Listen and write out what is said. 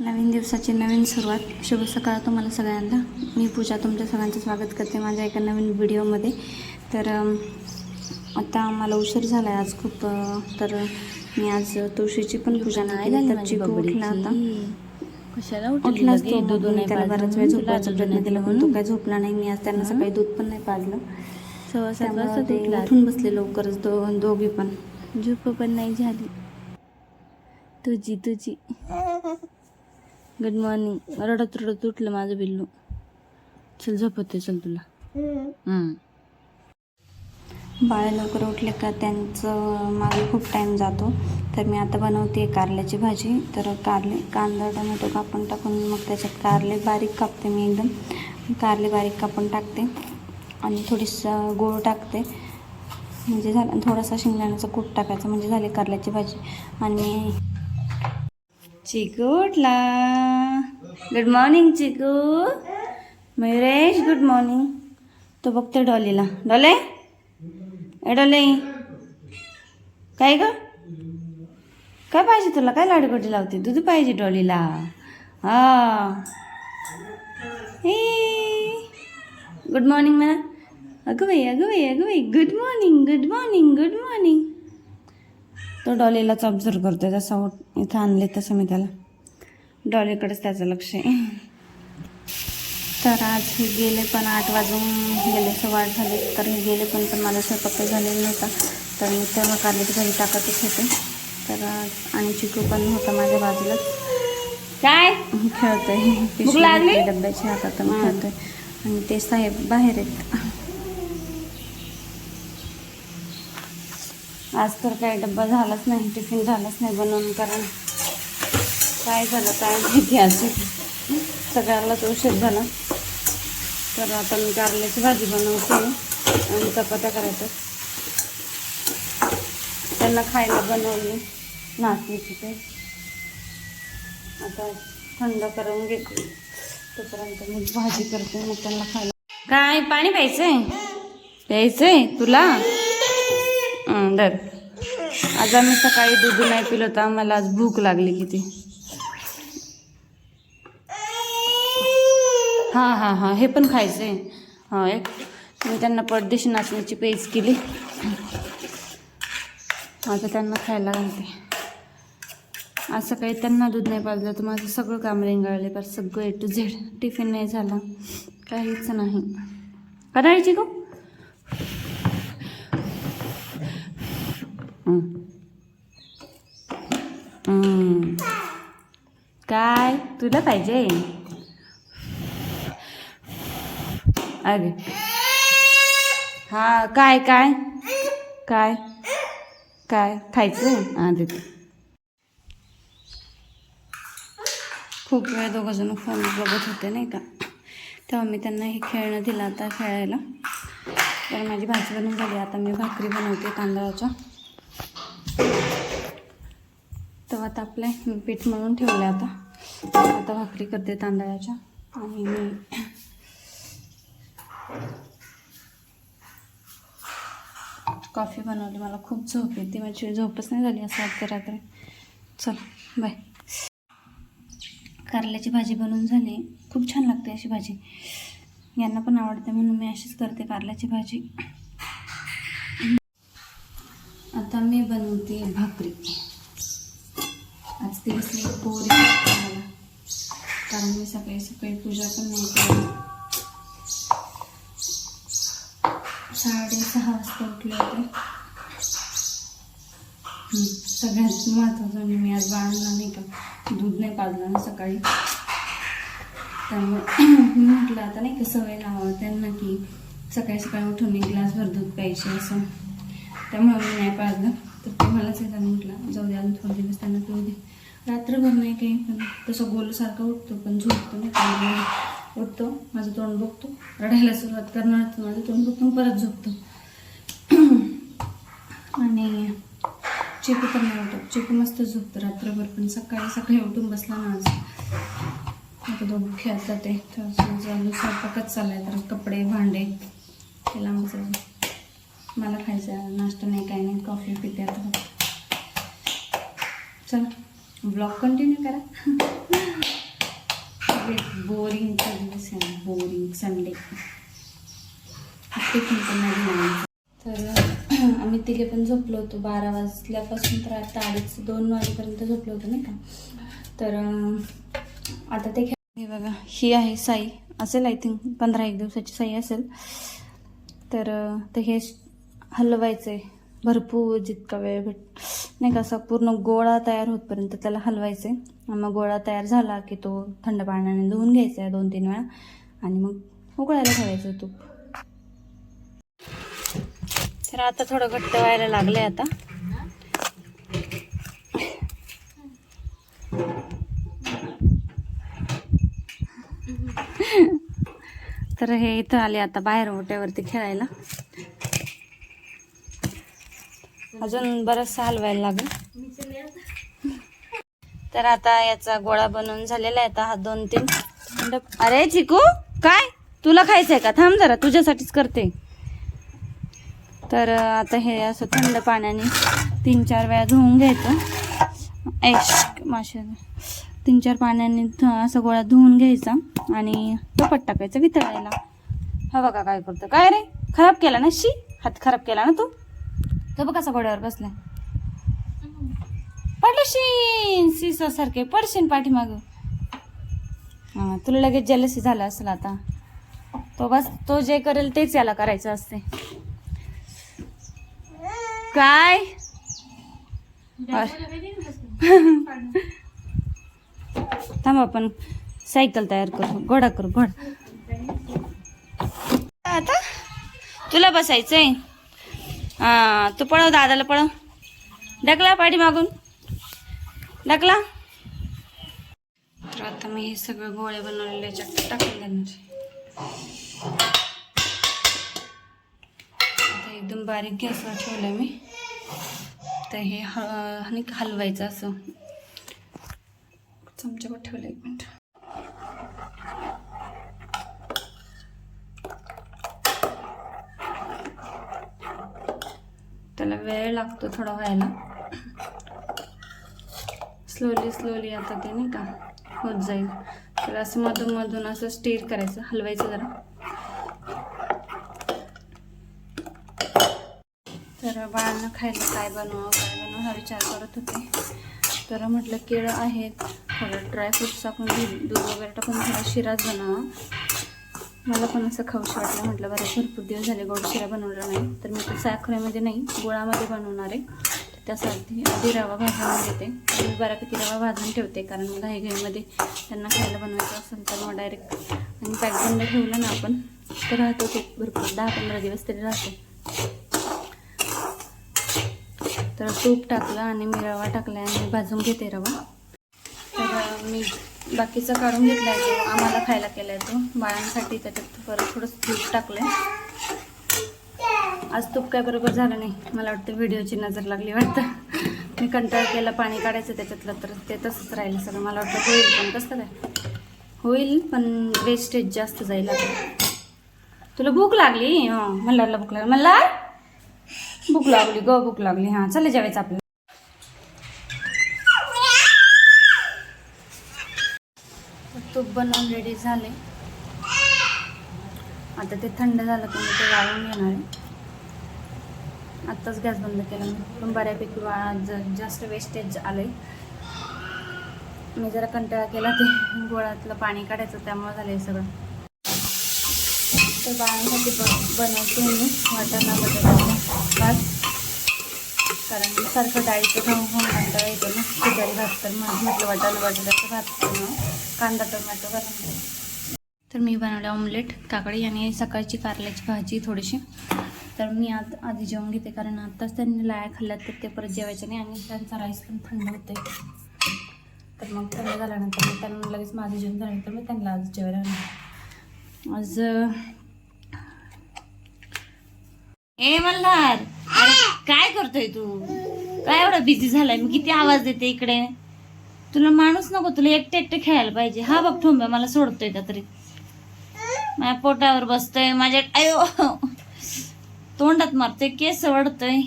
नवीन दिवसाची नवीन सुरुवात. शुभ सकाळ तुम्हाला सगळ्यांना. मी पूजा तुमच्या सगळ्यांचं स्वागत करते माझ्या एका नवीन व्हिडिओमध्ये. तर आता मला उशीर झाला आहे आज खूप तर मी आज तुळशीची पण पूजा नाही केली. तर चिकू उठला आता. कशाला उठलाच तो दूध नाही त्याला पाजलं. बराच वेळ म्हणून झोपायचा प्रयत्न केला पण तो काय झोपला नाही. मी आज त्यांना सकाळी दूध पण नाही पाजलं. उठून बसले लवकरच दो दोघे पण. झोप पण नाही झाली. तुझी तुझी. गुड मॉर्निंग रडत रडत उठलं माझं बिल्लू. चल झोपते चल तुला. बाळ लवकर उठले का त्यांचं मागे खूप टाईम जातो. तर मी आता बनवते कारल्याची भाजी. तर कारले कांदा टोमॅटो कापून टाकून मग त्याच्यात कारले बारीक कापते मी एकदम. कारले बारीक कापून टाकते. आणि थोडीसं गोळ टाकते. म्हणजे झालं थोडासा शेंगदाण्याचा कूट टाकायचा. म्हणजे झाली कारल्याची भाजी. आणि चिकूटला गुड मॉर्निंग चिकू. मयुरेश गुड मॉर्निंग तो बघते डॉलीला. डॉले? ए डॉले. काय ग? काय पाहिजे तुला? काय लाडकोटी लावते? दूध पाहिजे डॉलीला. हा. गुड मॉर्निंग म्हणा. अगं बाई अगं बाई अगं बाई. Good morning good morning good morning तो डॉलीलाच ऑब्झर्व करतोय. जसं उठ- इथं आणले तसं मी त्याला. डॉलीकडेच त्याचं लक्ष आहे. तर आज हे गेले पण आठ वाजून गेले. सव्वा आठ झाले. तर हे गेले पण पण माझा स्वयंपाक काही झालेला नव्हता. तर मी तेव्हा कारल्याची भाजी टाकतच होते. तर आज- आणि चिकू पण होता माझ्या बाजूलाच काय? खेळतोय. डब्याच्या हातात खेळतोय. आणि ते साहेब बाहेर आहेत. आज तर काही डब्बा झालाच नाही टिफिन झालाच नाही बनवून कारण काय झालं काय माहिती आज. सगळ्यालाच उशीर झाला. तर आता मी कारल्याची भाजी बनवते आणि चपात्या करायचं त्यांना खायला बनवली नाचणीची ते. आता थंड करून घेते. तोपर्यंत मी भाजी करते मग त्यांना खायला. काय पाणी प्यायचंय? प्यायचंय तुला? दर धर. आज आम्ही सकाळी दूध नाही पिलं तर आम्हाला आज भूक लागली किती. हां हां हां. हे पण खायचं आहे हां एक. मी त्यांना परदेशी नाचण्याची पेज केली. आता त्यांना खायला घालते. असं काही त्यांना दूध नाही पाजलं तर माझं सगळं काम रेंगाळले. पर सगळं ए टू झेड. टिफिन नाही झाला. काहीच नाही. करायची गो? काय? तुला पाहिजे? अरे हा काय काय? काय? काय? खायचं? आधी खूप वेळ दोघं जण फोन बघत होते नाही का? तेव्हा मी त्यांना हे खेळणं दिलं आता खेळायला. तर माझी भाजी बनवून झाली. आता मी भाकरी बनवते तांदळाच्या. तेव्हा आता आपलं पीठ म्हणून ठेवलं आता. आता भाकरी करते तांदळाच्या. आणि मी कॉफी बनवली. मला खूप झोप येते. माझी झोपच नाही झाली असं वाटतं रात्री. चल बाय. कारल्याची भाजी बनवून झाली. खूप छान लागते अशी भाजी. यांना पण आवडते म्हणून मी अशीच करते कारल्याची भाजी. आता मी बनवते भाकरी. आज ते मी पोरी मला कारण मी सकाळी सकाळी पूजा पण नाही केली. साडेसहा वाजता उठले होते. सगळ्यात महत्त्वाचं म्हणजे मी आज बाळांना नाही का दूध नाही पाजलं ना सकाळी. त्यामुळे मी म्हटलं आता नाही का सवय लावा त्यांना की सकाळी सकाळी उठून एक ग्लासभर दूध प्यायचे असं. त्यामुळे मी नाही पाळलं. तर ते मलाच येतात म्हटलं जाऊ दे अजून थोडे दिवस त्यांना पिऊ दे. रात्रभर नाही काही पण तसं गोलसारखं उठतो पण झोपतो नाही म्हणजे उठतो माझं तोंड बघतो रडायला सुरुवात करणार तर माझं तोंड बघतो परत झोपतो. आणि चिकू पण नाही उठत. चिकू मस्त झोपतो रात्रभर पण सकाळी सकाळी उठून बसला ना आज. आता दोघं खेळतात ते स्वयंपाकच चाललाय तर कपडे भांडे हे लांबच मला खायचं आहे. नाश्ता नाही काय नाही. कॉफी पिते आता. चला ब्लॉग कंटिन्यू करा. बोरिंग दिवस आहे बोरिंग संडे तर आम्ही तिघे पण झोपलो होतो. बारा वाजल्यापासून तर आता अडीच दोन वाजेपर्यंत झोपलो होतो नाही का? तर आता ते खेळ हे बघा ही आहे साई. असेल आय थिंक पंधरा एक दिवसाची साई असेल. तर ते हे हलवायचं आहे भरपूर जितका वेळ भेट नाही का असा पूर्ण गोळा तयार होतपर्यंत त्याला हलवायचं आहे मग गोळा तयार झाला की तो थंड पाण्याने धुवून घ्यायचा आहे दोन तीन वेळा. आणि मग उकळायला ठेवायचं तूप. तर आता थोडं घट्ट व्हायला लागलंय आता. तर हे इथं आले आता बाहेर ओट्यावरती खेळायला. अजून बरंचसं हलवायला लागेल. तर आता याचा गोळा बनवून झालेला आहे. आता हा दोन तीन. अरे चिकू काय? तुला खायचंय का? थांब जरा तुझ्यासाठीच करते. तर आता हे असं थंड पाण्याने तीन चार वेळा धुवून घ्यायचं. ऐश माशा. तीन चार पाण्याने असं गोळा धुवून घ्यायचा आणि कपट टाकायचं वितळायला. हा बघा काय करतो. काय रे? खराब केला ना शी? हात खराब केला ना तू? तो बघ कसा घोड्यावर बसलाय पडलं शीन सिसा सारखे पडशीन पाठीमाग. तुला लगेच जलसी झालं असेल आता. तो बस तो जे करेल तेच याला करायचं असते. काय? थांब आपण सायकल तयार करू. घोडा करू घोडा. आता? तुला बसायचंय? हां तू पळव दादाला पळव. ढकला पाठी मागून. ढकला. तर आता मी हे सगळे गोळे बनवलेले याच्यात टाकून देणार. आता एकदम बारीक गॅसवर ठेवलं मी. तर हे ह आणि हलवायचं असं. चमच्यावर ठेवलं एक मिनिट त्याला वेळ लागतो थोडा व्हायला. स्लोली स्लोली आता ते नाही का होत जाईल. तर असं मधून मधून असं स्टीर करायचं हलवायचं जरा. तर बाळांना खायला काय बनवावं काय बनवावं हा विचार करत होते. तर म्हटलं केळं आहेत. थोडं ड्रायफ्रुट्स टाकून दूध दूध वगैरे टाकून थोडा शिराच बनावा. मला पण असं खाऊशी वाटलं. म्हटलं बरं भरपूर दिवस झाले गोड शिरा बनवला नाही. तर मी तो साखरेमध्ये नाही गुळामध्ये बनवणार आहे. तर त्यासाठी आधी रवा भाजून घेते. मी बऱ्यापैकी रवा भाजून ठेवते कारण घाई घाईमध्ये त्यांना खायला बनवायचं असेल तर मग डायरेक्ट आणि पॅक बंद ठेवलं ना आपण तर राहतो ते भरपूर. दहा पंधरा दिवस तरी राहतो. तर तूप टाकलं आणि मी रवा टाकला आणि भाजून घेते रवा. तर मी बाकीचं काढून घेतला आहे तो आम्हाला खायला केला आहे तो. बाळांसाठी त्याच्यात परत थोडंसं तूप टाकलं आहे आज तूप काय बरोबर झालं नाही. मला वाटतं व्हिडिओची नजर लागली वाटतं. मी कंटाळ केला पाणी काढायचं त्याच्यातलं तर ते तसंच राहिलं सगळं. मला वाटतं होईल पण कसं काय? होईल पण वेस्टेज जास्त जाईल आता. तुला भूक लागली? हां मल्हारला भूक लागली. मल्हार भूक लागली ग भूक लागली. हां चला जेवायचं आपल्याला. सूप बनवून रेडी झाले. आता ते थंड झालं की मी ते वाळून घेणार आहे. आत्ताच गॅस बंद केला मी. पण बऱ्यापैकी वा ज जास्त वेस्टेज आलं मी जरा कंटाळा केला ते गोळातलं पाणी काढायचं त्यामुळे झालं हे सगळं. तर बाळांसाठी बनवते मी. वाटाणा बटाटा भात. कारण सारखं डाळीचं खाऊन खाऊन कांदा येतो ना शेजारी भात तर मग म्हटलं वाटाणा बटाट्याचं भात बनव कांदा टोमॅटो घालून. तर मी बनवलं ऑमलेट काकडी आणि सकाळची कारल्याची भाजी थोडीशी. तर मी आत आधी जेवण घेते कारण आत्ताच त्यांनी लाया खाल्ल्यात तर ते परत जेवायचे नाही आणि त्यांचा राईस पण थंड होते तर मग थंड झाल्यानंतर मी त्यांना लगेच माझं जेवण झाल्यानंतर मी त्यांना आज जेवायला आणलं आज ए मल्हार! काय करतोय तू? काय एवढा बिझी झालाय? मी किती आवाज देते इकडे? तुला माणूस नको तुला एकटे एकटे खेळायला पाहिजे. हा बघ ठोंब्या मला सोडतोय का तरी? माझ्या पोटावर बसतोय माझ्या अयो! तोंडात मारतोय केस वडतोय.